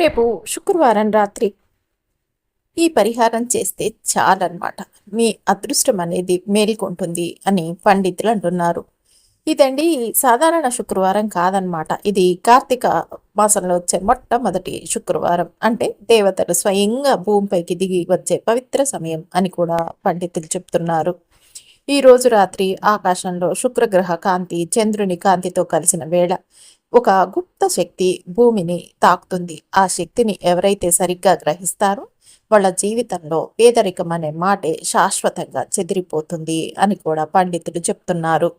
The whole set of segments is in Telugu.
రేపు శుక్రవారం రాత్రి ఈ పరిహారం చేస్తే చాలన్నమాట. మీ అదృష్టం అనేది మేల్కొంటుంది అని పండితులు అంటున్నారు. ఇదండి సాధారణ శుక్రవారం కాదనమాట ఇది కార్తీక మాసంలో వచ్చే మొట్టమొదటి శుక్రవారం. అంటే దేవతలు స్వయంగా భూమిపైకి దిగి వచ్చే పవిత్ర సమయం అని కూడా పండితులు చెప్తున్నారు. ఈ రోజు రాత్రి ఆకాశంలో శుక్రగ్రహ కాంతి చంద్రుని కాంతితో కలిసిన వేళ ఒక గుప్త శక్తి భూమిని తాకుతుంది. ఆ శక్తిని ఎవరైతే సరిగ్గా గ్రహిస్తారో వాళ్ళ జీవితంలో పేదరికం అనే మాటే శాశ్వతంగా చెదిరిపోతుంది అని కూడా పండితులు చెప్తున్నారు.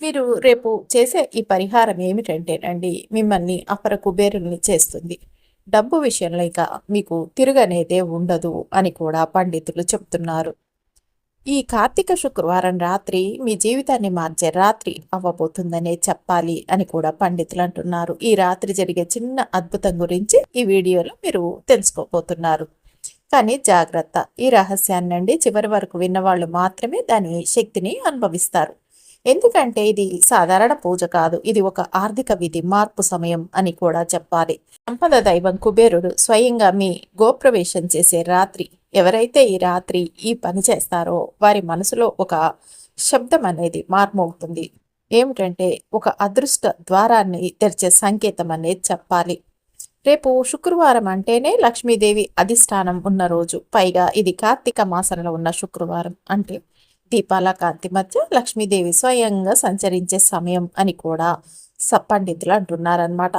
మీరు రేపు చేసే ఈ పరిహారం ఏమిటంటేనండి మిమ్మల్ని అపర కుబేరుల్ని చేస్తుంది. డబ్బు విషయంలో ఇక మీకు తిరగనేదే ఉండదు అని కూడా పండితులు చెప్తున్నారు. ఈ కార్తీక శుక్రవారం రాత్రి మీ జీవితాన్ని మార్చే రాత్రి అవ్వబోతుందనే చెప్పాలి అని కూడా పండితులు అంటున్నారు. ఈ రాత్రి జరిగే చిన్న అద్భుతం గురించి ఈ వీడియోలో మీరు తెలుసుకోబోతున్నారు. కానీ జాగ్రత్త ఈ రహస్యాన్నండి చివరి వరకు విన్నవాళ్ళు మాత్రమే దాని శక్తిని అనుభవిస్తారు. ఎందుకంటే ఇది సాధారణ పూజ కాదు ఇది ఒక ఆర్థిక విధి మార్పు సమయం అని కూడా చెప్పాలి. సంపద దైవం కుబేరుడు స్వయంగా మీ గోప్రవేశం చేసే రాత్రి ఎవరైతే ఈ రాత్రి ఈ పని చేస్తారో వారి మనసులో ఒక శబ్దం అనేది మార్మోగుతుంది. ఏమిటంటే ఒక అదృష్ట ద్వారాన్ని తెరిచే సంకేతం అనేది చెప్పాలి. రేపు శుక్రవారం అంటేనే లక్ష్మీదేవి అధిష్టానం ఉన్న రోజు. పైగా ఇది కార్తీక మాసంలో ఉన్న శుక్రవారం అంటే దీపాల కాంతి మధ్య లక్ష్మీదేవి స్వయంగా సంచరించే సమయం అని కూడా పండితులు అంటున్నారనమాట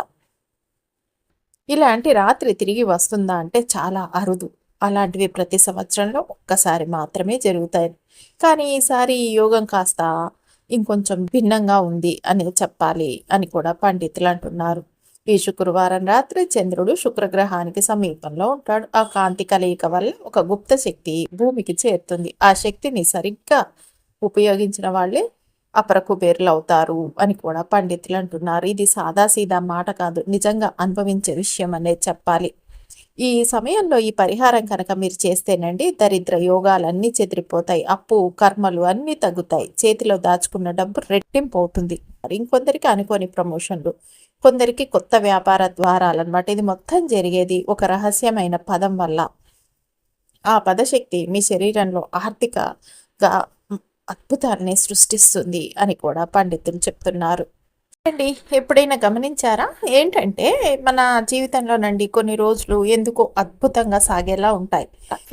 ఇలాంటి రాత్రి తిరిగి వస్తుందా అంటే చాలా అరుదు. అలాంటివి ప్రతి సంవత్సరంలో ఒక్కసారి మాత్రమే జరుగుతాయి. కానీ ఈసారి ఈ యోగం కాస్త ఇంకొంచెం భిన్నంగా ఉంది అని చెప్పాలి అని కూడా పండితులు అంటున్నారు. ఈ శుక్రవారం రాత్రి చంద్రుడు శుక్రగ్రహానికి సమీపంలో ఉంటాడు. ఆ కాంతి కలయిక వల్ల ఒక గుప్త శక్తి భూమికి చేరుతుంది. ఆ శక్తిని సరిగ్గా ఉపయోగించిన వాళ్ళే అపరకుబేర్లు అవుతారు అని కూడా పండితులు అంటున్నారు. ఇది సాదాసీదా మాట కాదు. నిజంగా అనుభవించే విషయం అనేది చెప్పాలి. ఈ సమయంలో ఈ పరిహారం కనుక మీరు చేస్తేనండి దరిద్ర యోగాలన్నీ చెదిరిపోతాయి. అప్పు కర్మలు అన్నీ తగ్గుతాయి. చేతిలో దాచుకున్న డబ్బు రెట్టింపు అవుతుంది. ఇంకొందరికి అనుకోని ప్రమోషన్లు కొందరికి కొత్త వ్యాపార ద్వారాలు అనమాట ఇది మొత్తం జరిగేది ఒక రహస్యమైన పదం వల్ల. ఆ పదశక్తి మీ శరీరంలో ఆర్థికగా అద్భుతాన్ని సృష్టిస్తుంది అని కూడా పండితులు చెప్తున్నారు. అండి ఎప్పుడైనా గమనించారా? ఏంటంటే మన జీవితంలోనండి కొన్ని రోజులు ఎందుకో అద్భుతంగా సాగేలా ఉంటాయి.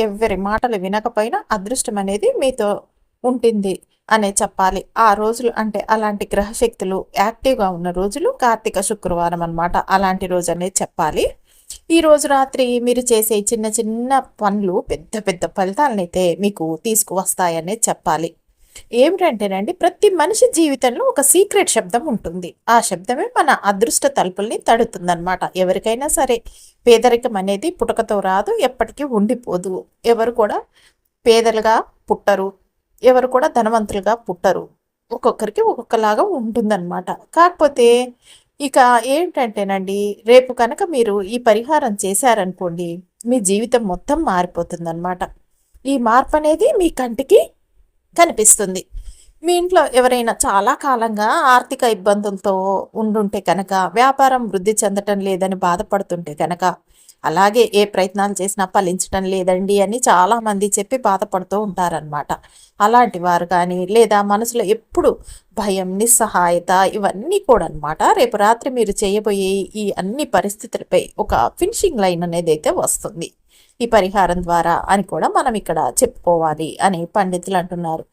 ఎవరి మాటలు వినకపోయినా అదృష్టం అనేది మీతో ఉంటుంది అనే చెప్పాలి. ఆ రోజులు అంటే అలాంటి గ్రహశక్తులు యాక్టివ్గా ఉన్న రోజులు కార్తీక శుక్రవారం అనమాట అలాంటి రోజు అనేది చెప్పాలి. ఈ రోజు రాత్రి మీరు చేసే చిన్న చిన్న పనులు పెద్ద పెద్ద ఫలితాలనైతే మీకు తీసుకువస్తాయనే చెప్పాలి. ఏమిటంటేనండి ప్రతి మనిషి జీవితంలో ఒక సీక్రెట్ శబ్దం ఉంటుంది. ఆ శబ్దమే మన అదృష్ట తలుపుల్ని తడుతుందన్నమాట. ఎవరికైనా సరే పేదరికం అనేది పుటకతో రాదు ఎప్పటికీ ఉండిపోదు. ఎవరు కూడా పేదలుగా పుట్టరు ఎవరు కూడా ధనవంతులుగా పుట్టరు. ఒక్కొక్కరికి ఒక్కొక్కలాగా ఉంటుందన్నమాట. కాకపోతే ఇక ఏంటంటేనండి రేపు కనుక మీరు ఈ పరిహారం చేశారనుకోండి మీ జీవితం మొత్తం మారిపోతుందన్నమాట. ఈ మార్పు అనేది మీ కంటికి కనిపిస్తుంది. మీ ఇంట్లో ఎవరైనా చాలా కాలంగా ఆర్థిక ఇబ్బందులతో ఉండుంటే కనుక వ్యాపారం వృద్ధి చెందటం లేదని బాధపడుతుంటే కనుక అలాగే ఏ ప్రయత్నాలు చేసినా ఫలించడం లేదండి అని చాలామంది చెప్పి బాధపడుతూ ఉంటారనమాట అలాంటి వారు కానీ లేదా మనసులో ఎప్పుడు భయం నిస్సహాయత ఇవన్నీ కూడా అనమాట రేపు రాత్రి మీరు చేయబోయే ఈ అన్ని పరిస్థితులపై ఒక ఫినిషింగ్ లైన్ అనేది అయితే వస్తుంది. ఈ పరిహారం ద్వారా అని కూడా మనం ఇక్కడ చెప్పుకోవాలి అని పండితులు అంటున్నారు.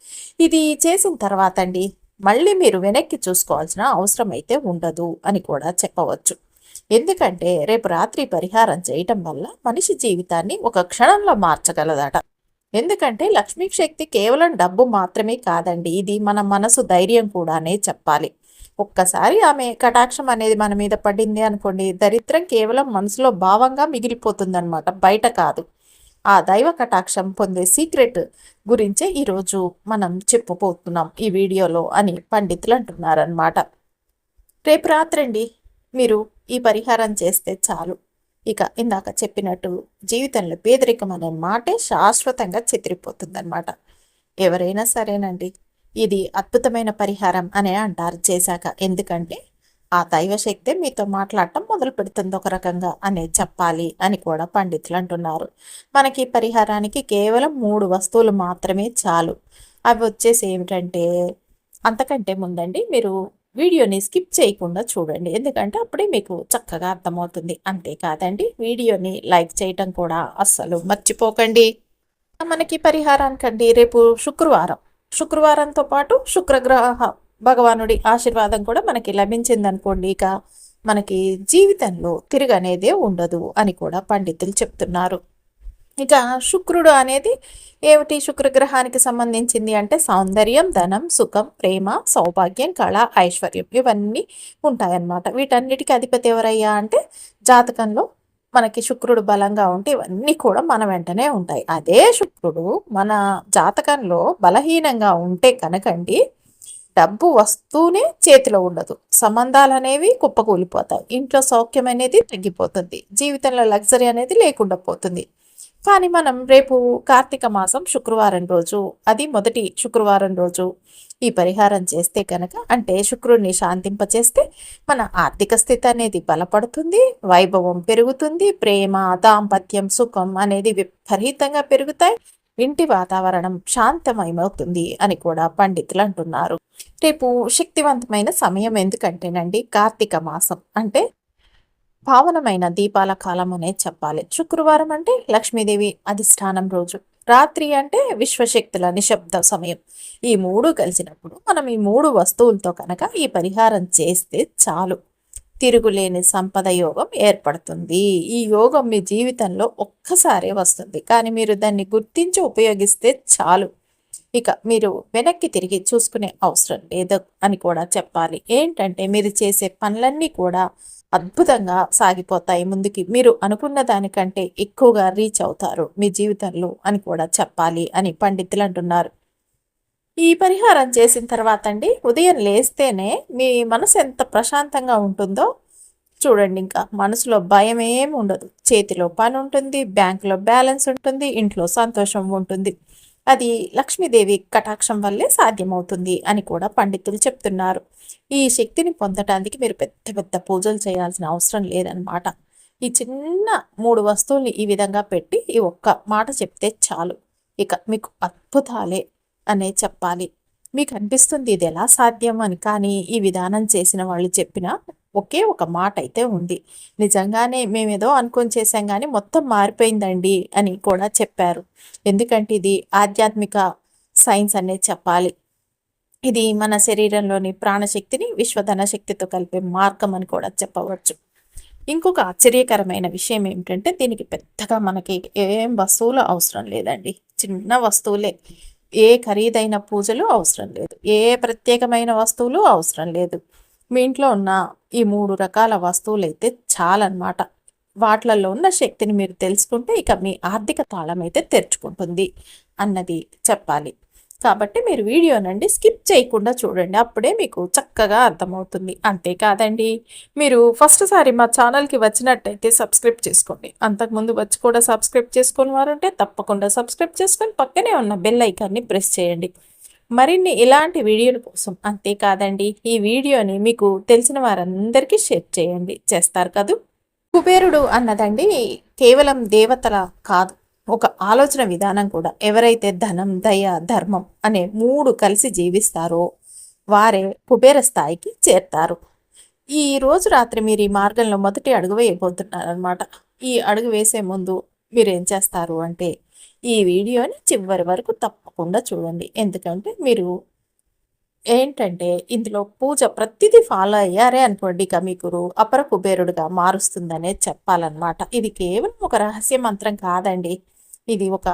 ఇది చేసిన తర్వాత అండి మళ్ళీ మీరు వెనక్కి చూసుకోవాల్సిన అవసరం అయితే ఉండదు అని కూడా చెప్పవచ్చు. ఎందుకంటే రేపు రాత్రి పరిహారం చేయటం వల్ల మనిషి జీవితాన్ని ఒక క్షణంలో మార్చగలదట. ఎందుకంటే లక్ష్మీ శక్తి కేవలం డబ్బు మాత్రమే కాదండి ఇది మన మనసు ధైర్యం కూడానే చెప్పాలి. ఒక్కసారి ఆమె కటాక్షం అనేది మన మీద పడింది అనుకోండి దరిద్రం కేవలం మనసులో భావంగా మిగిలిపోతుందన్నమాట బయట కాదు. ఆ దైవ కటాక్షం పొందే సీక్రెట్ గురించే ఈరోజు మనం చెప్పబోతున్నాం ఈ వీడియోలో అని పండితులు అంటున్నారనమాట రేపు రాత్రండి మీరు ఈ పరిహారం చేస్తే చాలు. ఇక ఇందాక చెప్పినట్టు జీవితంలో పేదరికం అనే మాటే శాశ్వతంగా చెదిరిపోతుందన్నమాట. ఎవరైనా సరేనండి. ఇది అద్భుతమైన పరిహారం అనే అంటారు చేశాక. ఎందుకంటే ఆ దైవశక్తే మీతో మాట్లాడటం మొదలు పెడుతుంది ఒక రకంగా అనే చెప్పాలి అని కూడా పండితులు అంటున్నారు. మనకి పరిహారానికి కేవలం మూడు వస్తువులు మాత్రమే చాలు. అవి వచ్చేసి ఏమిటంటే అంతకంటే ముందండి మీరు వీడియోని స్కిప్ చేయకుండా చూడండి. ఎందుకంటే అప్పుడే మీకు చక్కగా అర్థమవుతుంది. అంతేకాదండి వీడియోని లైక్ చేయటం కూడా అస్సలు మర్చిపోకండి. మనకి పరిహారానికండి రేపు శుక్రవారం. శుక్రవారంతో పాటు శుక్రగ్రహ భగవానుడి ఆశీర్వాదం కూడా మనకి లభించిందనుకోండి. ఇక మనకి జీవితంలో తిరగనేదే ఉండదు అని కూడా పండితులు చెప్తున్నారు. ఇక శుక్రుడు అనేది ఏమిటి? శుక్రగ్రహానికి సంబంధించింది అంటే సౌందర్యం ధనం సుఖం ప్రేమ సౌభాగ్యం కళ ఐశ్వర్యం ఇవన్నీ ఉంటాయన్నమాట. వీటన్నిటికీ అధిపతి ఎవరయ్యా అంటే జాతకంలో మనకి శుక్రుడు బలంగా ఉంటే ఇవన్నీ కూడా మన వెంటనే ఉంటాయి. అదే శుక్రుడు మన జాతకంలో బలహీనంగా ఉంటే కనుకండి డబ్బు వస్తూనే చేతిలో ఉండదు. సంబంధాలు అనేవి కుప్పకూలిపోతాయి. ఇంట్లో సౌఖ్యం అనేది తగ్గిపోతుంది. జీవితంలో లగ్జరీ అనేది లేకుండా పోతుంది. కానీ మనం రేపు కార్తీక మాసం శుక్రవారం రోజు అది మొదటి శుక్రవారం రోజు ఈ పరిహారం చేస్తే కనుక అంటే శుక్రుడిని శాంతింపచేస్తే మన ఆర్థిక స్థితి అనేది బలపడుతుంది వైభవం పెరుగుతుంది ప్రేమ దాంపత్యం సుఖం అనేది విపరీతంగా పెరుగుతాయి ఇంటి వాతావరణం శాంతమయమవుతుంది అని కూడా పండితులు అంటున్నారు. రేపు శక్తివంతమైన సమయం ఎందుకంటేనండి కార్తీక మాసం. అంటే పావనమైన దీపాల కాలం చెప్పాలి. శుక్రవారం అంటే లక్ష్మీదేవి అధిష్టానం రోజు. రాత్రి అంటే విశ్వశక్తుల నిశ్శబ్ద సమయం. ఈ మూడు కలిసినప్పుడు మనం ఈ మూడు వస్తువులతో కనుక ఈ పరిహారం చేస్తే చాలు. తిరుగులేని సంపద యోగం ఏర్పడుతుంది. ఈ యోగం మీ జీవితంలో ఒక్కసారే వస్తుంది. కానీ మీరు దాన్ని గుర్తించి ఉపయోగిస్తే చాలు. ఇక మీరు వెనక్కి తిరిగి చూసుకునే అవసరం లేదు అని కూడా చెప్పాలి. ఏంటంటే మీరు చేసే పనులన్నీ కూడా అద్భుతంగా సాగిపోతాయి ముందుకి. మీరు అనుకున్న దానికంటే ఎక్కువగా రీచ్ అవుతారు మీ జీవితంలో అని కూడా చెప్పాలి అని పండితులు అంటున్నారు. ఈ పరిహారం చేసిన తర్వాత అండి ఉదయం లేస్తేనే మీ మనసు ఎంత ప్రశాంతంగా ఉంటుందో చూడండి ఇంకా. మనసులో భయం ఏమి ఉండదు. చేతిలో పని ఉంటుంది బ్యాంకులో బ్యాలెన్స్ ఉంటుంది ఇంట్లో సంతోషం ఉంటుంది. అది లక్ష్మీదేవి కటాక్షం వల్లే సాధ్యమవుతుంది అని కూడా పండితులు చెప్తున్నారు. ఈ శక్తిని పొందటానికి మీరు పెద్ద పెద్ద పూజలు చేయాల్సిన అవసరం లేదనమాట ఈ చిన్న మూడు వస్తువుల్ని ఈ విధంగా పెట్టి ఈ ఒక్క మాట చెప్తే చాలు. ఇక మీకు అద్భుతాలే అనే చెప్పాలి. మీకు అనిపిస్తుంది ఇది ఎలా సాధ్యం అని కానీ ఈ విధానం చేసిన వాళ్ళు చెప్పిన ఒకే ఒక మాట అయితే ఉంది. నిజంగానే మేమేదో అనుకొని చేసాం కానీ మొత్తం మారిపోయిందండి అని కూడా చెప్పారు. ఎందుకంటే ఇది ఆధ్యాత్మిక సైన్స్ అనేది చెప్పాలి. ఇది మన శరీరంలోని ప్రాణశక్తిని విశ్వధన శక్తితో కలిపే మార్గం అని కూడా చెప్పవచ్చు. ఇంకొక ఆశ్చర్యకరమైన విషయం ఏమిటంటే దీనికి పెద్దగా మనకి ఏం వస్తువులు అవసరం లేదండి. చిన్న వస్తువులే. ఏ ఖరీదైన పూజలు అవసరం లేదు. ఏ ప్రత్యేకమైన వస్తువులు అవసరం లేదు. మీ ఇంట్లో ఉన్న ఈ మూడు రకాల వస్తువులు అయితే చాలన్నమాట. వాటిలలో ఉన్న శక్తిని మీరు తెలుసుకుంటే ఇక మీ ఆర్థిక తాళం అయితే తెరుచుకుంటుంది అన్నది చెప్పాలి. కాబట్టి మీరు వీడియోనండి స్కిప్ చేయకుండా చూడండి. అప్పుడే మీకు చక్కగా అర్థమవుతుంది. అంతేకాదండి మీరు ఫస్ట్ సారి మా ఛానల్కి వచ్చినట్టయితే సబ్స్క్రైబ్ చేసుకోండి. అంతకుముందు వచ్చి కూడా సబ్స్క్రైబ్ చేసుకుని వారంటే తప్పకుండా సబ్స్క్రైబ్ చేసుకొని పక్కనే ఉన్న బెల్ ఐకాన్ని ప్రెస్ చేయండి. మరిన్ని ఇలాంటి వీడియోల కోసం అంతేకాదండి ఈ వీడియోని మీకు తెలిసిన వారందరికీ షేర్ చేయండి. చేస్తారు కదూ? కుబేరుడు అన్నదండి కేవలం దేవతల కాదు. ఒక ఆలోచన విధానం కూడా. ఎవరైతే ధనం దయ ధర్మం అనే మూడు కలిసి జీవిస్తారో వారే కుబేర స్థాయికి చేరుతారు. ఈ రోజు రాత్రి మీరు ఈ మార్గంలో మొదటి అడుగు వేయబోతున్నారనమాట ఈ అడుగు వేసే ముందు మీరు ఏం చేస్తారు అంటే ఈ వీడియోని చివరి వరకు తప్పకుండా చూడండి. ఎందుకంటే మీరు ఏంటంటే ఇందులో పూజ ప్రతిదీ ఫాలో అయ్యారే అనుకోండి. ఇక మీకు అపర కుబేరుడుగా మారుస్తుందనే చెప్పాలన్నమాట. ఇది కేవలం ఒక రహస్య మంత్రం కాదండి. ఇది ఒక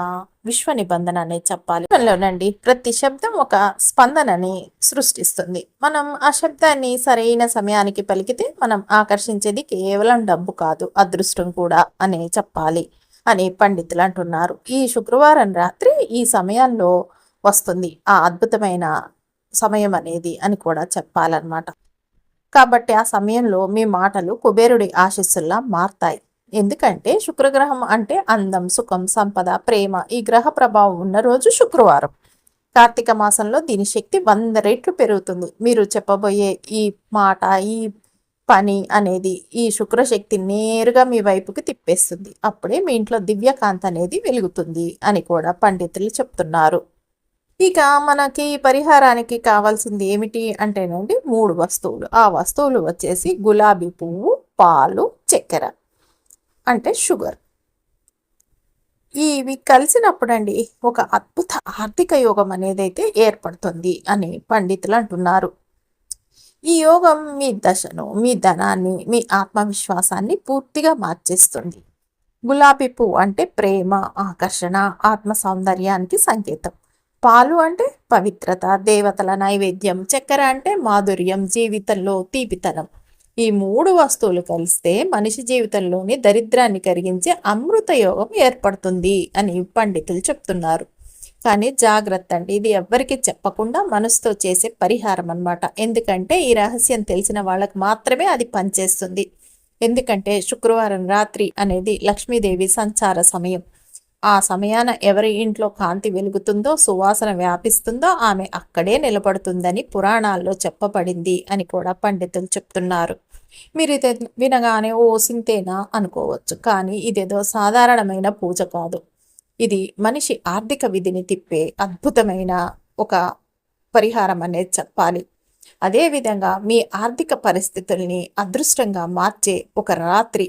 విశ్వ నిబంధన అనే చెప్పాలి. లోనండి ప్రతి శబ్దం ఒక స్పందనని సృష్టిస్తుంది. మనం ఆ శబ్దాన్ని సరైన సమయానికి పలికితే మనం ఆకర్షించేది కేవలం డబ్బు కాదు అదృష్టం కూడా అనే చెప్పాలి అని పండితులు అంటున్నారు. ఈ శుక్రవారం రాత్రి ఈ సమయంలో వస్తుంది. ఆ అద్భుతమైన సమయం అనేది అని కూడా చెప్పాలన్నమాట. కాబట్టి ఆ సమయంలో మీ మాటలు కుబేరుడి ఆశీస్సుల్లా మారతాయి. ఎందుకంటే శుక్రగ్రహం అంటే అందం సుఖం సంపద ప్రేమ ఈ గ్రహ ప్రభావం ఉన్న రోజు శుక్రవారం. కార్తీక మాసంలో దీని శక్తి వంద రెట్లు పెరుగుతుంది. మీరు చెప్పబోయే ఈ మాట ఈ పని అనేది ఈ శుక్రశక్తి నేరుగా మీ వైపుకి తిప్పేస్తుంది. అప్పుడే మీ ఇంట్లో దివ్యకాంత్ అనేది వెలుగుతుంది అని కూడా పండితులు చెప్తున్నారు. ఇక మనకి పరిహారానికి కావాల్సింది ఏమిటి అంటేనండి మూడు వస్తువులు. ఆ వస్తువులు వచ్చేసి గులాబీ పువ్వు పాలు చక్కెర. అంటే షుగర్. ఇవి కలిసినప్పుడండి ఒక అద్భుత ఆర్థిక యోగం అనేది అయితే ఏర్పడుతుంది అని పండితులు అంటున్నారు. ఈ యోగం మీ దశను మీ ధనాన్ని మీ ఆత్మవిశ్వాసాన్ని పూర్తిగా మార్చేస్తుంది. గులాబీ పువ్వు అంటే ప్రేమ ఆకర్షణ ఆత్మ సౌందర్యానికి సంకేతం. పాలు అంటే పవిత్రత దేవతల నైవేద్యం చక్కెర అంటే మాధుర్యం జీవితంలో తీపితనం. ఈ మూడు వస్తువులు కలిస్తే మనిషి జీవితంలోని దరిద్రాన్ని కరిగించే అమృత యోగం ఏర్పడుతుంది అని పండితులు చెప్తున్నారు. కానీ జాగ్రత్త అండి ఇది ఎవ్వరికి చెప్పకుండా మనసుతో చేసే పరిహారం అనమాట ఎందుకంటే ఈ రహస్యం తెలిసిన వాళ్ళకి మాత్రమే అది పనిచేస్తుంది. ఎందుకంటే శుక్రవారం రాత్రి అనేది లక్ష్మీదేవి సంచార సమయం. ఆ సమయాన ఎవరి ఇంట్లో కాంతి వెలుగుతుందో సువాసన వ్యాపిస్తుందో ఆమె అక్కడే నిలబడుతుందని పురాణాల్లో చెప్పబడింది అని కూడా పండితులు చెప్తున్నారు. మీరు ఇది వినగానే ఓ సింతేనా? అనుకోవచ్చు. కానీ ఇదేదో సాధారణమైన పూజ కాదు. ఇది మనిషి ఆర్థిక విధిని తిప్పే అద్భుతమైన ఒక పరిహారం అనేది చెప్పాలి. అదేవిధంగా మీ ఆర్థిక పరిస్థితుల్ని అదృష్టంగా మార్చే ఒక రాత్రి.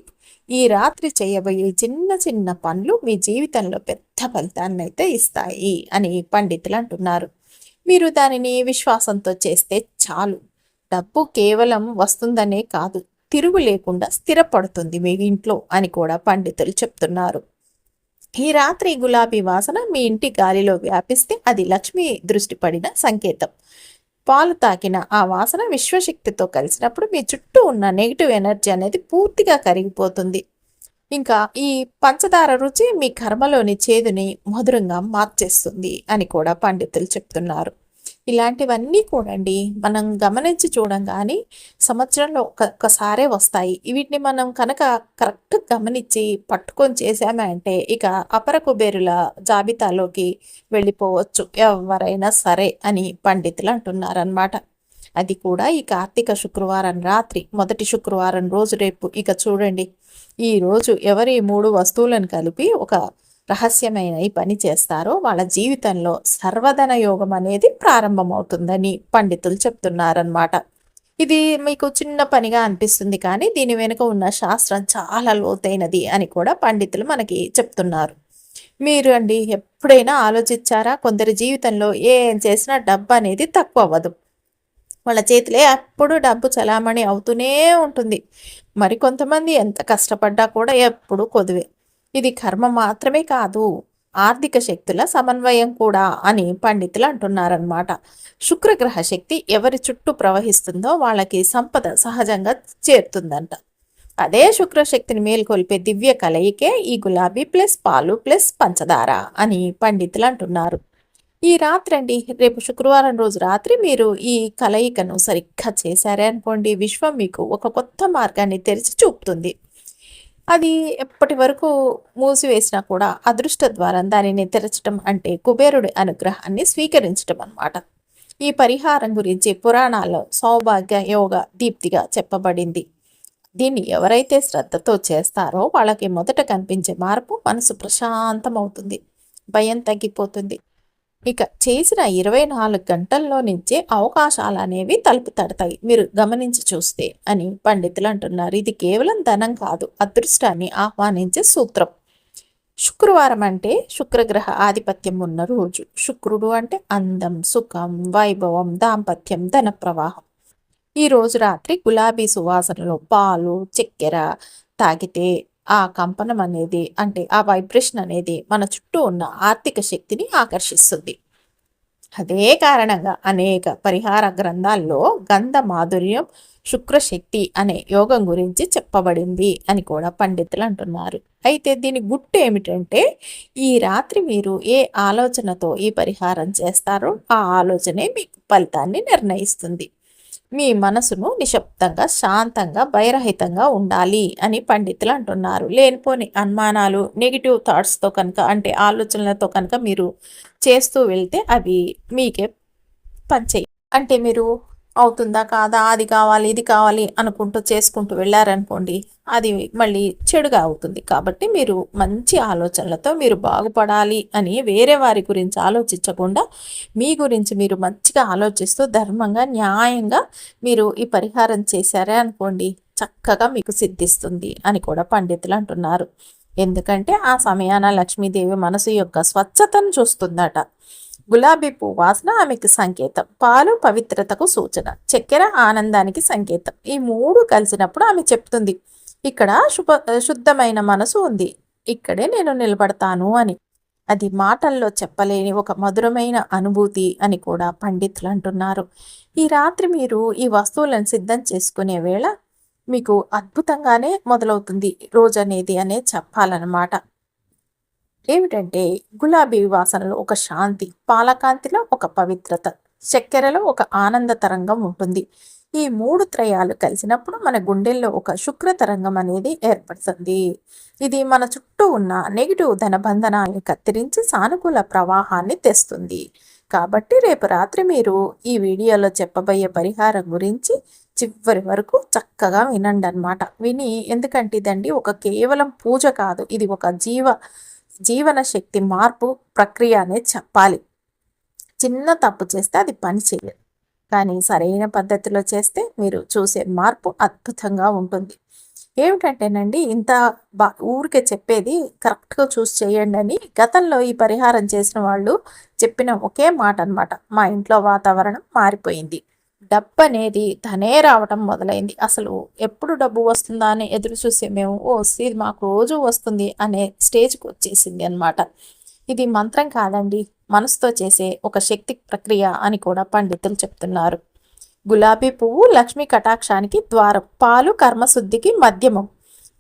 ఈ రాత్రి చేయబోయే చిన్న చిన్న పనులు మీ జీవితంలో పెద్ద ఫలితాన్ని అయితే ఇస్తాయి అని పండితులు అంటున్నారు. మీరు దానిని విశ్వాసంతో చేస్తే చాలు. డబ్బు కేవలం వస్తుందనే కాదు తిరుగు లేకుండా స్థిరపడుతుంది మీ ఇంట్లో అని కూడా పండితులు చెప్తున్నారు. ఈ రాత్రి గులాబీ వాసన మీ ఇంటి గాలిలో వ్యాపిస్తే అది లక్ష్మి దృష్టి పడిన సంకేతం. పాలు తాకిన ఆ వాసన విశ్వశక్తితో కలిసినప్పుడు మీ చుట్టూ ఉన్న నెగిటివ్ ఎనర్జీ అనేది పూర్తిగా కరిగిపోతుంది. ఇంకా ఈ పంచదార రుచి మీ కర్మలోని చేదుని మధురంగా మార్చేస్తుంది అని కూడా పండితులు చెప్తున్నారు. ఇలాంటివన్నీ కూడండి మనం గమనించి చూడంగానే సంవత్సరంలో ఒక్కసారే వస్తాయి. వీటిని మనం కనుక కరెక్ట్ గమనించి పట్టుకొని చేసామే అంటే ఇక అపర కుబేరుల జాబితాలోకి వెళ్ళిపోవచ్చు. ఎవరైనా సరే అని పండితులు అంటున్నారనమాట అది కూడా ఈ కార్తీక శుక్రవారం రాత్రి మొదటి శుక్రవారం రోజు రేపు. ఇక చూడండి ఈ రోజు ఎవరి మూడు వస్తువులను కలిపి ఒక రహస్యమైన ఈ పని చేస్తారో వాళ్ళ జీవితంలో సర్వధన యోగం అనేది ప్రారంభమవుతుందని పండితులు చెప్తున్నారనమాట ఇది మీకు చిన్న పనిగా అనిపిస్తుంది కానీ దీని వెనుక ఉన్న శాస్త్రం చాలా లోతైనది అని కూడా పండితులు మనకి చెప్తున్నారు. మీరు అండి ఎప్పుడైనా ఆలోచించారా? కొందరి జీవితంలో ఏం చేసినా డబ్బు అనేది తక్కువ అవ్వదు. వాళ్ళ చేతిలో ఎప్పుడు డబ్బు చలామణి అవుతూనే ఉంటుంది. మరి కొంతమంది ఎంత కష్టపడ్డా కూడా ఎప్పుడు కొదువే. ఇది కర్మ మాత్రమే కాదు ఆర్థిక శక్తుల సమన్వయం కూడా అని పండితులు అంటున్నారనమాట శుక్రగ్రహ శక్తి ఎవరి చుట్టూ ప్రవహిస్తుందో వాళ్ళకి సంపద సహజంగా చేరుతుందంట. అదే శుక్రశక్తిని మేల్కొల్పే దివ్య కలయికే ఈ గులాబీ ప్లస్ పాలు ప్లస్ పంచదార అని పండితులు అంటున్నారు. ఈ రాత్రి అండి రేపు శుక్రవారం రోజు రాత్రి మీరు ఈ కలయికను సరిగ్గా చేశారే అనుకోండి విశ్వం మీకు ఒక కొత్త మార్గాన్ని తెరిచి చూపుతుంది. అది ఎప్పటి వరకు మూసివేసినా కూడా అదృష్ట ద్వారా దానిని తెరచడం అంటే కుబేరుడి అనుగ్రహాన్ని స్వీకరించడం అన్నమాట. ఈ పరిహారం గురించి పురాణాల్లో సౌభాగ్య యోగ దీప్తిగా చెప్పబడింది. దీన్ని ఎవరైతే శ్రద్ధతో చేస్తారో వాళ్ళకి మొదట కనిపించే మార్పు మనసు ప్రశాంతమవుతుంది. భయం తగ్గిపోతుంది. ఇక చేసిన ఇరవై నాలుగు గంటల్లో నుంచే అవకాశాలు అనేవి తలుపు తడతాయి. మీరు గమనించి చూస్తే అని పండితులు అంటున్నారు. ఇది కేవలం ధనం కాదు అదృష్టాన్ని ఆహ్వానించే సూత్రం. శుక్రవారం అంటే శుక్రగ్రహ ఆధిపత్యం ఉన్న రోజు. శుక్రుడు అంటే అందం సుఖం వైభవం దాంపత్యం ధన ప్రవాహం. ఈ రోజు రాత్రి గులాబీ సువాసనలో పాలు చక్కెర తాగితే ఆ కంపనం అనేది అంటే ఆ వైబ్రేషన్ అనేది మన చుట్టూ ఉన్న ఆర్థిక శక్తిని ఆకర్షిస్తుంది. అదే కారణంగా అనేక పరిహార గ్రంథాల్లో గంధ మాధుర్యం శుక్రశక్తి అనే యోగం గురించి చెప్పబడింది అని కూడా పండితులు అంటున్నారు. అయితే దీని గుట్టు ఏమిటంటే ఈ రాత్రి మీరు ఏ ఆలోచనతో ఈ పరిహారం చేస్తారో ఆ ఆలోచనే మీకు ఫలితాన్ని నిర్ణయిస్తుంది. మీ మనసును నిశ్శబ్దంగా శాంతంగా భయరహితంగా ఉండాలి అని పండితులు అంటున్నారు. లేనిపోని అనుమానాలు నెగిటివ్ థాట్స్తో కనుక అంటే ఆలోచనలతో కనుక మీరు చేస్తూ వెళ్తే అవి మీకే పనిచేయ అంటే మీరు అవుతుందా కాదా? అది కావాలి ఇది కావాలి అనుకుంటూ చేసుకుంటూ వెళ్ళారనుకోండి అది మళ్ళీ చెడుగా అవుతుంది. కాబట్టి మీరు మంచి ఆలోచనలతో మీరు బాగుపడాలి అని వేరే వారి గురించి ఆలోచించకుండా మీ గురించి మీరు మంచిగా ఆలోచిస్తూ ధర్మంగా న్యాయంగా మీరు ఈ పరిహారం చేశారే అనుకోండి చక్కగా మీకు సిద్ధిస్తుంది అని కూడా పండితులు అంటున్నారు. ఎందుకంటే ఆ సమయాన లక్ష్మీదేవి మనసు యొక్క స్వచ్ఛతను చూస్తుందట. గులాబీ పువ్వు వాసన ఆమెకి సంకేతం. పాలు పవిత్రతకు సూచన. చక్కెర ఆనందానికి సంకేతం. ఈ మూడు కలిసినప్పుడు ఆమె చెప్తుంది ఇక్కడ శుభ శుద్ధమైన మనసు ఉంది. ఇక్కడే నేను నిలబడతాను అని. అది మాటల్లో చెప్పలేని ఒక మధురమైన అనుభూతి అని కూడా పండితులు అంటున్నారు. ఈ రాత్రి మీరు ఈ వస్తువులను సిద్ధం చేసుకునే వేళ మీకు అద్భుతంగానే మొదలవుతుంది రోజు అనేది అనే చెప్పాలన్నమాట. ఏమిటంటే గులాబీ వాసనలో ఒక శాంతి పాలకాంతిలో ఒక పవిత్రత చక్కెరలో ఒక ఆనంద తరంగం ఉంటుంది. ఈ మూడు త్రయాలు కలిసినప్పుడు మన గుండెల్లో ఒక శుక్ర తరంగం అనేది ఏర్పడుతుంది. ఇది మన చుట్టూ ఉన్న నెగిటివ్ ధనబంధనాన్ని కత్తిరించి సానుకూల ప్రవాహాన్ని తెస్తుంది. కాబట్టి రేపు రాత్రి మీరు ఈ వీడియోలో చెప్పబోయే పరిహారం గురించి చివరి వరకు చక్కగా వినండి అనమాట విని ఎందుకంటే ఇదండి ఒక కేవలం పూజ కాదు ఇది ఒక జీవ జీవన శక్తి మార్పు ప్రక్రియ అనేది చెప్పాలి. చిన్న తప్పు చేస్తే అది పని చేయదు కానీ సరైన పద్ధతిలో చేస్తే మీరు చూసే మార్పు అద్భుతంగా ఉంటుంది. ఏమిటంటేనండి ఇంత బా ఊరికే చెప్పేది కరెక్ట్గా చూసి చేయండి అని గతంలో ఈ పరిహారం చేసిన వాళ్ళు చెప్పిన ఒకే మాట అనమాట మా ఇంట్లో వాతావరణం మారిపోయింది. డబ్బు అనేది ధనే రావటం మొదలైంది. అసలు ఎప్పుడు డబ్బు వస్తుందా అని ఎదురు చూసే మేము ఓ ఇది మాకు రోజు వస్తుంది అనే స్టేజ్కి వచ్చేసింది అనమాట ఇది మంత్రం కాదండి మనసుతో చేసే ఒక శక్తి ప్రక్రియ అని కూడా పండితులు చెప్తున్నారు. గులాబీ పువ్వు లక్ష్మీ కటాక్షానికి ద్వారం పాలు కర్మశుద్ధికి మధ్యమం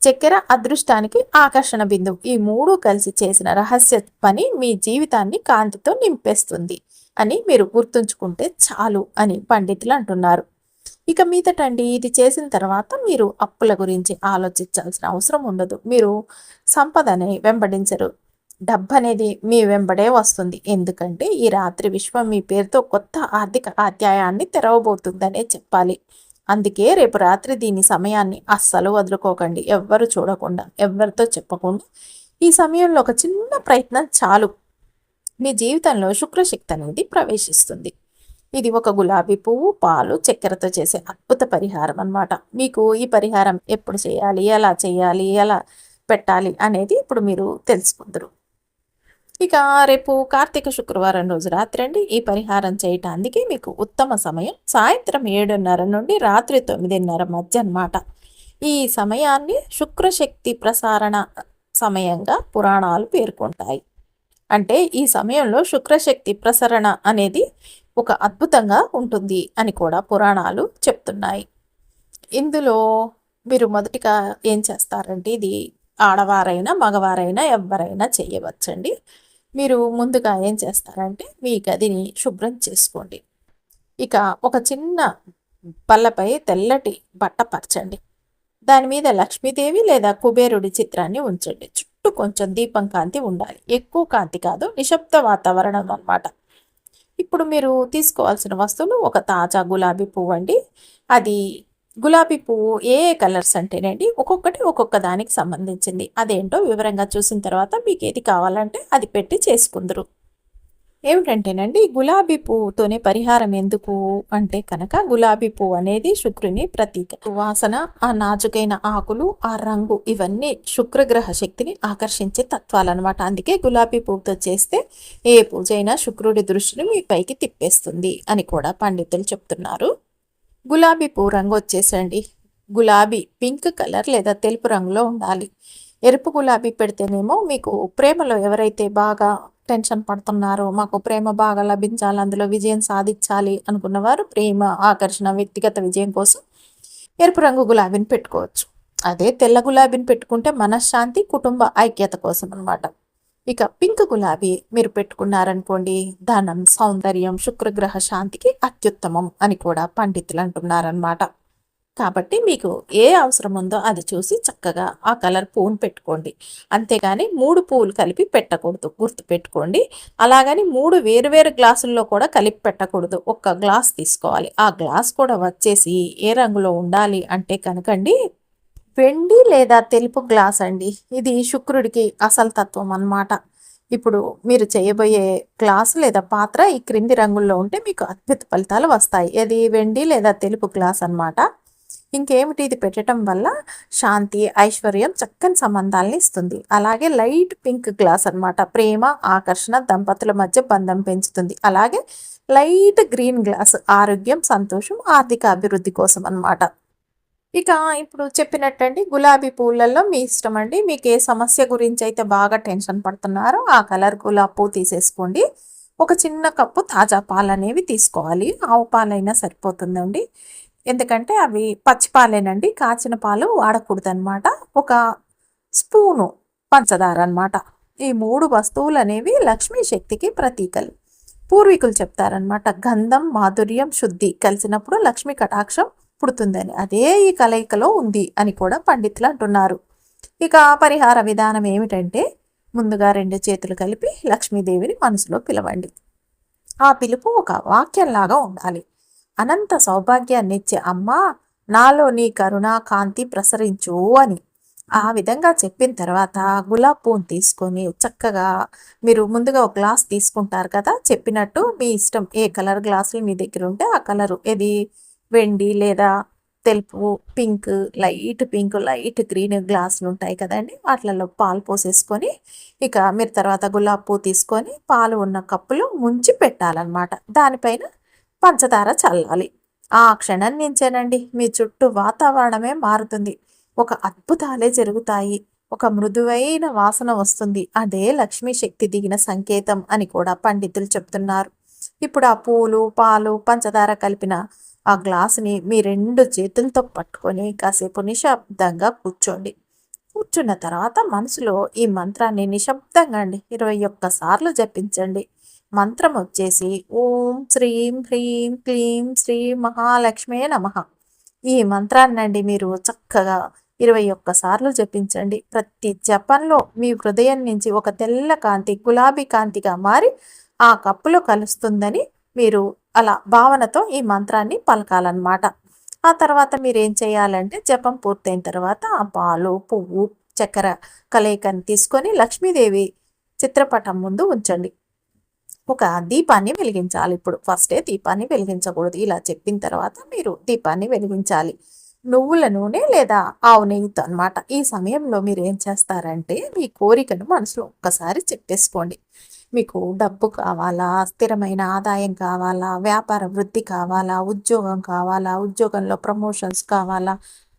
చక్కెర అదృష్టానికి ఆకర్షణ బిందువు. ఈ మూడు కలిసి చేసిన రహస్య పని మీ జీవితాన్ని కాంతితో నింపేస్తుంది. అని మీరు గుర్తుంచుకుంటే చాలు అని పండితులు అంటున్నారు. ఇక మీదటండి ఇది చేసిన తర్వాత మీరు అప్పుల గురించి ఆలోచించాల్సిన అవసరం ఉండదు. మీరు సంపదని వెంబడించరు. డబ్బు అనేది మీ వెంబడే వస్తుంది. ఎందుకంటే ఈ రాత్రి విశ్వం మీ పేరుతో కొత్త ఆర్థిక అధ్యాయాన్ని తెరవబోతుందనే చెప్పాలి. అందుకే రేపు రాత్రి దీని సమయాన్ని అస్సలు వదులుకోకండి. ఎవ్వరు చూడకుండా ఎవరితో చెప్పకుండా ఈ సమయంలో ఒక చిన్న ప్రయత్నం చాలు. మీ జీవితంలో శుక్రశక్తి అనేది ప్రవేశిస్తుంది. ఇది ఒక గులాబీ పువ్వు పాలు చక్కెరతో చేసే అద్భుత పరిహారం అనమాట మీకు ఈ పరిహారం ఎప్పుడు చేయాలి ఎలా చేయాలి ఎలా పెట్టాలి అనేది ఇప్పుడు మీరు తెలుసుకుందరు. ఇక రేపు కార్తీక శుక్రవారం రోజు రాత్రి అండి. ఈ పరిహారం చేయటానికి మీకు ఉత్తమ సమయం సాయంత్రం ఏడున్నర నుండి రాత్రి తొమ్మిదిన్నర మధ్య అనమాట ఈ సమయాన్ని శుక్రశక్తి ప్రసారణ సమయంగా పురాణాలు పేర్కొంటాయి. అంటే ఈ సమయంలో శుక్రశక్తి ప్రసరణ అనేది ఒక అద్భుతంగా ఉంటుంది అని కూడా పురాణాలు చెప్తున్నాయి. ఇందులో మీరు మొదటిగా ఏం చేస్తారంటే ఇది ఆడవారైనా మగవారైనా ఎవరైనా చేయవచ్చండి. మీరు ముందుగా ఏం చేస్తారంటే మీ గదిని శుభ్రం చేసుకోండి. ఇక ఒక చిన్న బల్లపై తెల్లటి బట్ట పరచండి. దాని మీద లక్ష్మీదేవి లేదా కుబేరుడి చిత్రాన్ని ఉంచండి. చుట్టూ కొంచెం దీపం కాంతి ఉండాలి. ఎక్కువ కాంతి కాదు నిశ్శబ్ద వాతావరణం అనమాట ఇప్పుడు మీరు తీసుకోవాల్సిన వస్తువులు ఒక తాజా గులాబీ పువ్వు అండి. అది గులాబీ పువ్వు ఏ ఏ కలర్స్ అంటేనండి ఒక్కొక్కటి ఒక్కొక్క దానికి సంబంధించింది. అదేంటో వివరంగా చూసిన తర్వాత మీకు ఏది కావాలంటే అది పెట్టి చేసుకుందరు. ఏమిటంటేనండి గులాబీ పువ్వుతోనే పరిహారం ఎందుకు అంటే కనుక గులాబీ పువ్వు అనేది శుక్రుని ప్రతీక. వాసన ఆ నాజుకైన ఆకులు ఆ రంగు ఇవన్నీ శుక్రగ్రహ శక్తిని ఆకర్షించే తత్వాలు అనమాట అందుకే గులాబీ పువ్వుతో చేస్తే ఏ పూజ అయినా శుక్రుడి దృష్టిని మీ పైకి తిప్పేస్తుంది అని కూడా పండితులు చెప్తున్నారు. గులాబీ పువ్వు రంగు వచ్చేసండి. గులాబీ పింక్ కలర్ లేదా తెలుపు రంగులో ఉండాలి. ఎరుపు గులాబీ పెడితేనేమో మీకు ప్రేమలో ఎవరైతే బాగా టెన్షన్ పడుతున్నారు. మాకు ప్రేమ బాగా లభించాలి అందులో విజయం సాధించాలి అనుకున్నవారు ప్రేమ ఆకర్షణ వ్యక్తిగత విజయం కోసం ఎరుపు రంగు గులాబీని పెట్టుకోవచ్చు. అదే తెల్ల గులాబీని పెట్టుకుంటే మనశ్శాంతి కుటుంబ ఐక్యత కోసం అనమాట ఇక పింక్ గులాబీ మీరు పెట్టుకున్నారనుకోండి ధనం సౌందర్యం శుక్రగ్రహ శాంతికి అత్యుత్తమం అని కూడా పండితులు అంటున్నారనమాట కాబట్టి మీకు ఏ అవసరం ఉందో అది చూసి చక్కగా ఆ కలర్ పువ్వును పెట్టుకోండి. అంతేగాని మూడు పువ్వులు కలిపి పెట్టకూడదు గుర్తు పెట్టుకోండి. అలాగని మూడు వేరు వేరు గ్లాసుల్లో కూడా కలిపి పెట్టకూడదు. ఒక్క గ్లాస్ తీసుకోవాలి. ఆ గ్లాస్ కూడా వచ్చేసి ఏ రంగులో ఉండాలి అంటే కనుకండి వెండి లేదా తెలుపు గ్లాస్ అండి. ఇది శుక్రుడికి అసలు తత్వం అన్నమాట. ఇప్పుడు మీరు చేయబోయే గ్లాస్ లేదా పాత్ర ఈ క్రింది రంగుల్లో ఉంటే మీకు అద్భుత ఫలితాలు వస్తాయి. ఇది వెండి లేదా తెలుపు గ్లాస్ అన్నమాట. ఇంకేమిటి ఇది పెట్టడం వల్ల శాంతి ఐశ్వర్యం చక్కని సంబంధాలని ఇస్తుంది. అలాగే లైట్ పింక్ గ్లాస్ అన్నమాట. ప్రేమ ఆకర్షణ దంపతుల మధ్య బంధం పెంచుతుంది. అలాగే లైట్ గ్రీన్ గ్లాస్ ఆరోగ్యం సంతోషం ఆర్థిక అభివృద్ధి కోసం అనమాట ఇక ఇప్పుడు చెప్పినట్టండి గులాబీ పూలల్లో మీ ఇష్టం అండి. మీకు ఏ సమస్య గురించి అయితే బాగా టెన్షన్ పడుతున్నారో ఆ కలర్ గులాబీ పువ్వు తీసేసుకోండి. ఒక చిన్న కప్పు తాజా పాలు అనేవి తీసుకోవాలి. ఆవు పాలైనా సరిపోతుందండి. ఎందుకంటే అవి పచ్చి పాలేనండి కాచిన పాలు వాడకూడదు అనమాట ఒక స్పూను పంచదార అనమాట ఈ మూడు వస్తువులు అనేవి లక్ష్మీ శక్తికి ప్రతీకలు. పూర్వీకులు చెప్తారనమాట గంధం మాధుర్యం శుద్ధి కలిసినప్పుడు లక్ష్మీ కటాక్షం పుడుతుందని. అదే ఈ కలయికలో ఉంది అని కూడా పండితులు అంటున్నారు. ఇక పరిహార విధానం ఏమిటంటే ముందుగా రెండు చేతులు కలిపి లక్ష్మీదేవిని మనసులో పిలవండి. ఆ పిలుపు ఒక వాక్యంలాగా ఉండాలి. అనంత సౌభాగ్యాన్ని ఇచ్చే అమ్మ నాలో నీ కరుణ కాంతి ప్రసరించు అని. ఆ విధంగా చెప్పిన తర్వాత గులాబ్ పువ్వును తీసుకొని చక్కగా మీరు ముందుగా ఒక గ్లాస్ తీసుకుంటారు కదా చెప్పినట్టు మీ ఇష్టం ఏ కలర్ గ్లాసులు మీ దగ్గర ఉంటే ఆ కలరు. ఏది? వెండి లేదా తెలుపు pink light pink light green గ్లాసులు ఉంటాయి కదండి. వాటిలలో పాలు పోసేసుకొని ఇక మీరు తర్వాత గులాబ్ పువ్వు తీసుకొని పాలు ఉన్న కప్పులో ముంచి పెట్టాలన్నమాట. దానిపైన పంచదార చల్లాలి. ఆ క్షణం నుంచేనండి మీ చుట్టూ వాతావరణమే మారుతుంది. ఒక అద్భుతాలే జరుగుతాయి. ఒక మృదువైన వాసన వస్తుంది. అదే లక్ష్మీ శక్తి దిగిన సంకేతం అని కూడా పండితులు చెప్తున్నారు. ఇప్పుడు ఆ పూలు పాలు పంచదార కలిపిన ఆ గ్లాసుని మీ రెండు చేతులతో పట్టుకొని కాసేపు నిశ్శబ్దంగా కూర్చోండి. కూర్చున్న తర్వాత మనసులో ఈ మంత్రాన్ని నిశ్శబ్దంగా అండి. ఇరవై ఒక్కసార్లు జపించండి. మంత్రం వచ్చేసి ఓం శ్రీం హ్రీం క్లీం శ్రీ మహాలక్ష్మే నమ. ఈ మంత్రాన్నండి మీరు చక్కగా ఇరవై ఒక్కసార్లు జపించండి. ప్రతి జపంలో మీ హృదయం నుంచి ఒక తెల్ల కాంతి గులాబీ కాంతిగా మారి ఆ కప్పులో కలుస్తుందని మీరు అలా భావనతో ఈ మంత్రాన్ని పలకాలన్నమాట. ఆ తర్వాత మీరు ఏం చేయాలంటే జపం పూర్తయిన తర్వాత ఆ పాలు పువ్వు చక్కెర కలయికని తీసుకొని లక్ష్మీదేవి చిత్రపటం ముందు ఉంచండి. ఒక దీపాన్ని వెలిగించాలి. ఇప్పుడు ఫస్టే దీపాన్ని వెలిగించకూడదు. ఇలా చెప్పిన తర్వాత మీరు దీపాన్ని వెలిగించాలి. నువ్వుల నూనె లేదా ఆవు నెయ్యితో అనమాట ఈ సమయంలో మీరు ఏం చేస్తారంటే మీ కోరికను మనసులో ఒక్కసారి చెప్పేసుకోండి మీకు డబ్బు కావాలా? స్థిరమైన ఆదాయం కావాలా? వ్యాపార వృద్ధి కావాలా? ఉద్యోగం కావాలా? ఉద్యోగంలో ప్రమోషన్స్ కావాలా?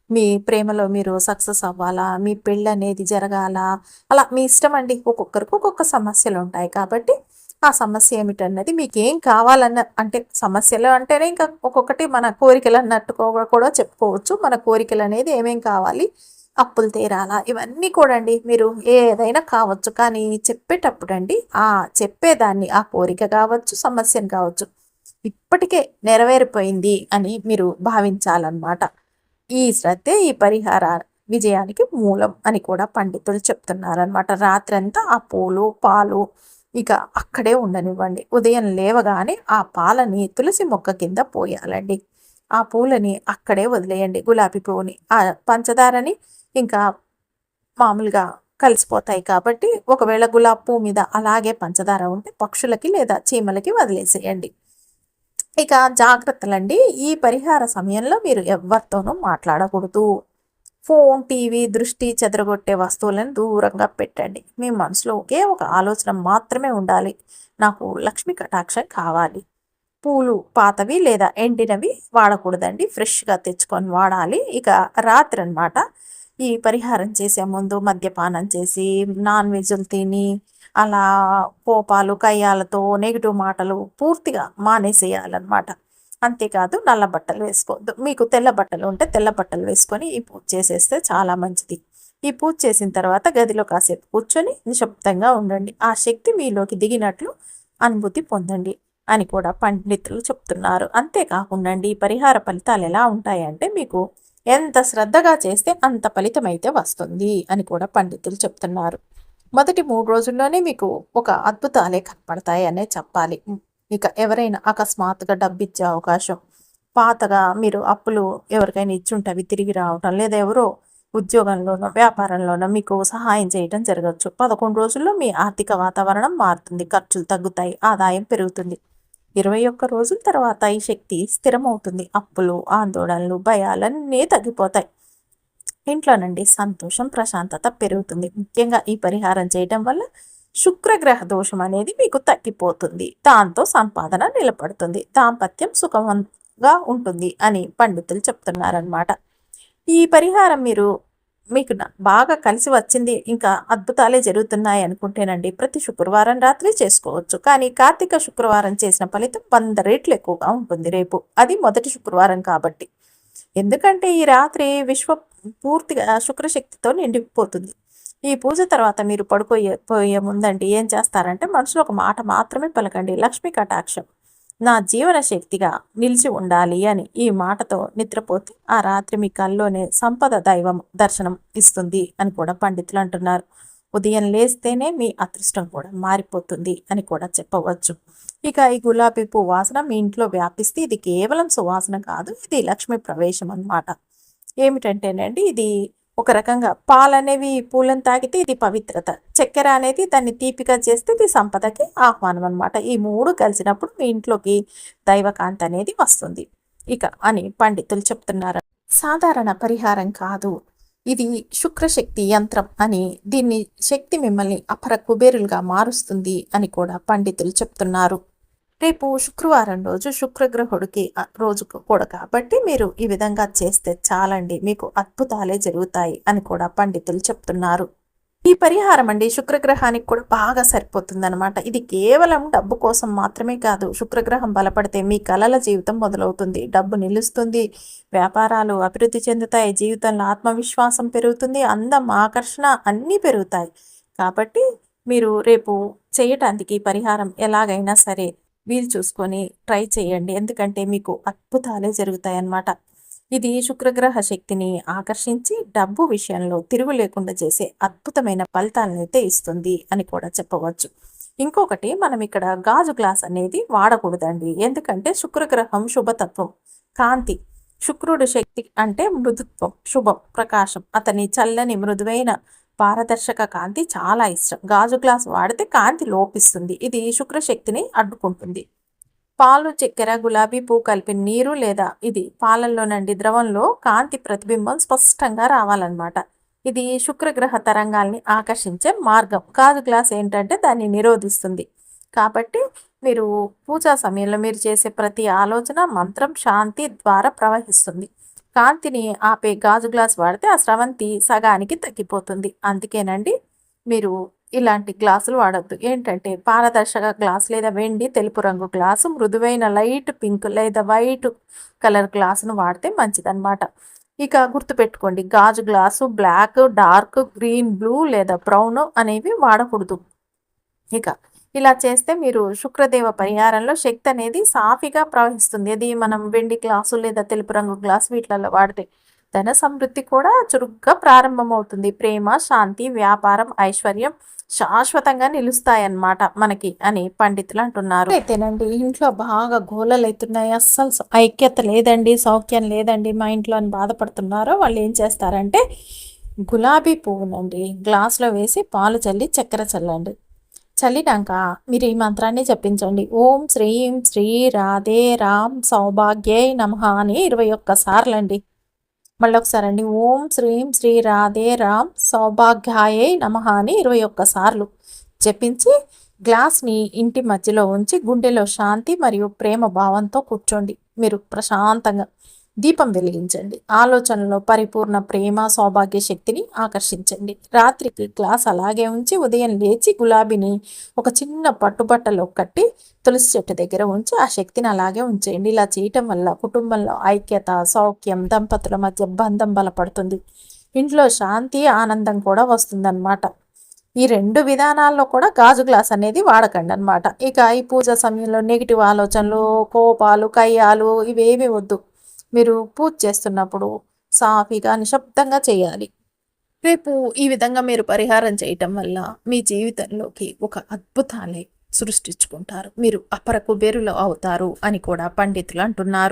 మీ ప్రేమలో మీరు సక్సెస్ అవ్వాలా? మీ పెళ్ళి అనేది జరగాల? అలా మీ ఇష్టం అండి. ఒక్కొక్కరికి ఒక్కొక్క సమస్యలు ఉంటాయి. కాబట్టి ఆ సమస్య ఏమిటన్నది మీకు ఏం కావాలన్న అంటే సమస్యలు అంటేనే ఇంకా ఒక్కొక్కటి మన కోరికలు అన్నట్టు కూడా చెప్పుకోవచ్చు. మన కోరికలు అనేది ఏమేం కావాలి అప్పులు తీరాలా ఇవన్నీ కూడా అండి మీరు ఏదైనా కావచ్చు కానీ చెప్పేటప్పుడు అండి ఆ చెప్పేదాన్ని ఆ కోరిక కావచ్చు సమస్యను కావచ్చు ఇప్పటికే నెరవేరిపోయింది అని మీరు భావించాలన్నమాట. ఈ శ్రద్ధే ఈ పరిహార విజయానికి మూలం అని కూడా పండితులు చెప్తున్నారనమాట రాత్రంతా ఆ పూలు పాలు ఇక అక్కడే ఉండనివ్వండి. ఉదయం లేవగానే ఆ పాలని తులసి మొక్క కింద పోయాలండి. ఆ పూలని అక్కడే వదిలేయండి గులాబీ పువ్వుని. ఆ పంచదారని ఇంకా మామూలుగా కలిసిపోతాయి కాబట్టి ఒకవేళ గులాబీ పువ్వు మీద అలాగే పంచదార ఉంటే పక్షులకి లేదా చీమలకి వదిలేసేయండి. ఇక జాగ్రత్తలండి. ఈ పరిహార సమయంలో మీరు ఎవరితోనూ మాట్లాడకూడదు. ఫోన్ టీవీ దృష్టి చెదరగొట్టే వస్తువులను దూరంగా పెట్టండి. మీ మనసులో ఒకే ఒక ఆలోచన మాత్రమే ఉండాలి. నాకు లక్ష్మి కటాక్షం కావాలి. పూలు పాతవి లేదా ఎండినవి వాడకూడదండి. ఫ్రెష్గా తెచ్చుకొని వాడాలి. ఇక రాత్రి అనమాట ఈ పరిహారం చేసే ముందు మద్యపానం చేసి నాన్ వెజ్లు తిని అలా కోపాలు కయ్యాలతో నెగిటివ్ మాటలు పూర్తిగా మానేసేయాలన్నమాట. అంతేకాదు నల్ల బట్టలు వేసుకోవద్దు. మీకు తెల్ల బట్టలు ఉంటే తెల్ల బట్టలు వేసుకొని ఈ పూజ చేసేస్తే చాలా మంచిది. ఈ పూజ చేసిన తర్వాత గదిలో కాసేపు కూర్చొని నిశ్శబ్దంగా ఉండండి. ఆ శక్తి మీలోకి దిగినట్లు అనుభూతి పొందండి అని కూడా పండితులు చెప్తున్నారు. అంతేకాకుండా ఈ పరిహార ఫలితాలు ఎలా ఉంటాయంటే మీకు ఎంత శ్రద్ధగా చేస్తే అంత ఫలితం అయితే వస్తుంది అని కూడా పండితులు చెప్తున్నారు. మొదటి మూడు రోజుల్లోనే మీకు ఒక అద్భుతాలే కనపడతాయి అనే చెప్పాలి. ఇక ఎవరైనా అకస్మాత్తుగా డబ్బిచ్చే అవకాశం. పాతగా మీరు అప్పులు ఎవరికైనా ఇచ్చుంటే అవి తిరిగి రావటం లేదా ఎవరో ఉద్యోగంలోనో వ్యాపారంలోనో మీకు సహాయం చేయడం జరగచ్చు. పదకొండు రోజుల్లో మీ ఆర్థిక వాతావరణం మారుతుంది. ఖర్చులు తగ్గుతాయి. ఆదాయం పెరుగుతుంది. ఇరవై ఒక్క రోజుల తర్వాత ఈ శక్తి స్థిరమవుతుంది. అప్పులు ఆందోళనలు భయాలన్నీ తగ్గిపోతాయి. ఇంట్లో నుండి సంతోషం ప్రశాంతత పెరుగుతుంది. ముఖ్యంగా ఈ పరిహారం చేయడం వల్ల శుక్రగ్రహ దోషం అనేది మీకు తగ్గిపోతుంది. దాంతో సంపాదన నిలబడుతుంది. దాంపత్యం సుఖంగా ఉంటుంది అని పండితులు చెప్తున్నారనమాట ఈ పరిహారం మీరు మీకు బాగా కలిసి వచ్చింది. ఇంకా అద్భుతాలే జరుగుతున్నాయి అనుకుంటేనండి. ప్రతి శుక్రవారం రాత్రి చేసుకోవచ్చు. కానీ కార్తీక శుక్రవారం చేసిన ఫలితం వంద రేట్లు ఎక్కువగా ఉంటుంది రేపు. అది మొదటి శుక్రవారం కాబట్టి. ఎందుకంటే ఈ రాత్రి విశ్వ పూర్తిగా శుక్రశక్తితో నిండిపోతుంది. ఈ పూజ తర్వాత మీరు పడుకోయే పోయే ముందండి ఏం చేస్తారంటే మనసులో ఒక మాట మాత్రమే పలకండి. లక్ష్మీ కటాక్షం. నా జీవన శక్తిగా నిలిచి ఉండాలి అని ఈ మాటతో నిద్రపోతే ఆ రాత్రి మీ కల్లోనే సంపద దైవం దర్శనం ఇస్తుంది అని కూడా పండితులు అంటున్నారు. ఉదయం లేస్తేనే మీ అదృష్టం కూడా మారిపోతుంది అని కూడా చెప్పవచ్చు. ఇక ఈ గులాబీ పువ్వు వాసన మీ ఇంట్లో వ్యాపిస్తే ఇది కేవలం సువాసన కాదు ఇది లక్ష్మీ ప్రవేశం అన్నమాట. ఏమిటంటేనండి ఇది ఒక రకంగా పాలు అనేవి పూలను తాగితే ఇది పవిత్రత. చక్కెర అనేది దాన్ని తీపిగా చేస్తే ఇది సంపదకి ఆహ్వానం అనమాట ఈ మూడు కలిసినప్పుడు మీ ఇంట్లోకి దైవకాంత అనేది వస్తుంది. ఇక అని పండితులు చెప్తున్నారు. సాధారణ పరిహారం కాదు. ఇది శుక్రశక్తి యంత్రం అని దీన్ని శక్తి మిమ్మల్ని అపర కుబేరులుగా మారుస్తుంది అని కూడా పండితులు చెప్తున్నారు. రేపు శుక్రవారం రోజు శుక్రగ్రహుడికి రోజు కూడా కాబట్టి మీరు ఈ విధంగా చేస్తే చాలండి. మీకు అద్భుతాలే జరుగుతాయి అని కూడా పండితులు చెప్తున్నారు. ఈ పరిహారం అండి శుక్రగ్రహానికి కూడా బాగా సరిపోతుందనమాట ఇది కేవలం డబ్బు కోసం మాత్రమే కాదు శుక్రగ్రహం బలపడితే మీ కలల జీవితం మొదలవుతుంది. డబ్బు నిలుస్తుంది వ్యాపారాలు అభివృద్ధి చెందుతాయి జీవితంలో ఆత్మవిశ్వాసం పెరుగుతుంది అందం ఆకర్షణ అన్నీ పెరుగుతాయి. కాబట్టి మీరు రేపు చేయటానికి పరిహారం ఎలాగైనా సరే వీలు చూసుకొని ట్రై చేయండి. ఎందుకంటే మీకు అద్భుతాలే జరుగుతాయి అన్నమాట ఇది శుక్రగ్రహ శక్తిని ఆకర్షించి డబ్బు విషయంలో తిరుగు లేకుండా చేసే అద్భుతమైన ఫలితాలను అయితే ఇస్తుంది అని కూడా చెప్పవచ్చు. ఇంకొకటి మనం ఇక్కడ గాజు గ్లాస్ అనేది వాడకూడదండి. ఎందుకంటే శుక్రగ్రహం శుభతత్వం. కాంతి శుక్రుడు శక్తి అంటే మృదుత్వం శుభం ప్రకాశం. అతని చల్లని మృదువైన పారదర్శక కాంతి చాలా ఇష్టం. గాజు గ్లాస్ వాడితే కాంతి లోపిస్తుంది. ఇది శుక్రశక్తిని అడ్డుకుంటుంది. పాలు చక్కెర గులాబీ పువ్వు కలిపిన నీరు లేదా ఇది పాలల్లోనండి ద్రవంలో కాంతి ప్రతిబింబం స్పష్టంగా రావాలన్నమాట. ఇది శుక్రగ్రహ తరంగాల్ని ఆకర్షించే మార్గం. గాజు గ్లాస్ ఏంటంటే దాన్ని నిరోధిస్తుంది. కాబట్టి మీరు పూజా సమయంలో మీరు చేసే ప్రతి ఆలోచన మంత్రం శాంతి ద్వారా ప్రవహిస్తుంది. కాంతిని ఆపే గాజు గ్లాస్ వాడితే ఆ స్రవంతి సగానికి తగ్గిపోతుంది. అందుకేనండి మీరు ఇలాంటి గ్లాసులు వాడద్దు. ఏంటంటే పారదర్శక గ్లాస్ లేదా వెండి తెలుపు రంగు గ్లాసు మృదువైన లైట్ పింక్ లేదా వైట్ కలర్ గ్లాసును వాడితే మంచిదన్నమాట. ఇక గుర్తుపెట్టుకోండి గాజు glass black dark green blue లేదా బ్రౌన్ అనేవి వాడకూడదు. ఇక ఇలా చేస్తే మీరు శుక్రదేవ పరిహారంలో శక్తి అనేది సాఫీగా ప్రవహిస్తుంది. అది మనం వెండి గ్లాసు లేదా తెలుపు రంగు గ్లాసు వీటిలలో వాడితే ధన సమృద్ధి కూడా చురుగ్గా ప్రారంభమవుతుంది. ప్రేమ శాంతి వ్యాపారం ఐశ్వర్యం శాశ్వతంగా నిలుస్తాయన్నమాట మనకి అని పండితులు అంటున్నారు. అయితేనండి ఇంట్లో బాగా గోలలు అవుతున్నాయి. అస్సలు ఐక్యత లేదండి సౌఖ్యం లేదండి. మా ఇంట్లో అని బాధపడుతున్నారో వాళ్ళు ఏం చేస్తారంటే గులాబీ పువ్వునండి గ్లాస్లో వేసి పాలు చల్లి చక్కెర చల్లండి. చల్లినాక మీరు ఈ మంత్రాన్ని జపించండి. ఓం శ్రీం శ్రీ రాధే రామ్ సౌభాగ్యై నమః అని ఇరవై ఒక్క సార్లండి మళ్ళీ ఒకసారి అండి ఓం శ్రీం శ్రీ రాధే రామ్ సౌభాగ్యాయే నమః అని ఇరవై ఒక్క సార్లు జపించి గ్లాస్ని ఇంటి మధ్యలో ఉంచి గుండెలో శాంతి మరియు ప్రేమ భావంతో కూర్చోండి. మీరు ప్రశాంతంగా దీపం వెలిగించండి. ఆలోచనలో పరిపూర్ణ ప్రేమ సౌభాగ్య శక్తిని ఆకర్షించండి. రాత్రికి గ్లాస్ అలాగే ఉంచి ఉదయం లేచి గులాబీని ఒక చిన్న పట్టుబట్టలో కట్టి తులసి చెట్టు దగ్గర ఉంచి ఆ శక్తిని అలాగే ఉంచేయండి. ఇలా చేయటం వల్ల కుటుంబంలో ఐక్యత సౌఖ్యం దంపతుల మధ్య బంధం బలపడుతుంది. ఇంట్లో శాంతి ఆనందం కూడా వస్తుందన్నమాట. ఈ రెండు విధానాల్లో కూడా గాజు గ్లాస్ అనేది వాడకండి అనమాట ఇక ఈ పూజ సమయంలో నెగిటివ్ ఆలోచనలు కోపాలు కయ్యాలు ఇవేమీ వద్దు. మీరు పూజ చేస్తున్నప్పుడు సాఫీగా నిశ్శబ్దంగా చేయాలి. రేపు ఈ విధంగా మీరు పరిహారం చేయటం వల్ల మీ జీవితంలోకి ఒక అద్భుతాన్ని సృష్టించుకుంటారు. మీరు అపర కుబేరులు అవుతారు అని కూడా పండితులు అంటున్నారు.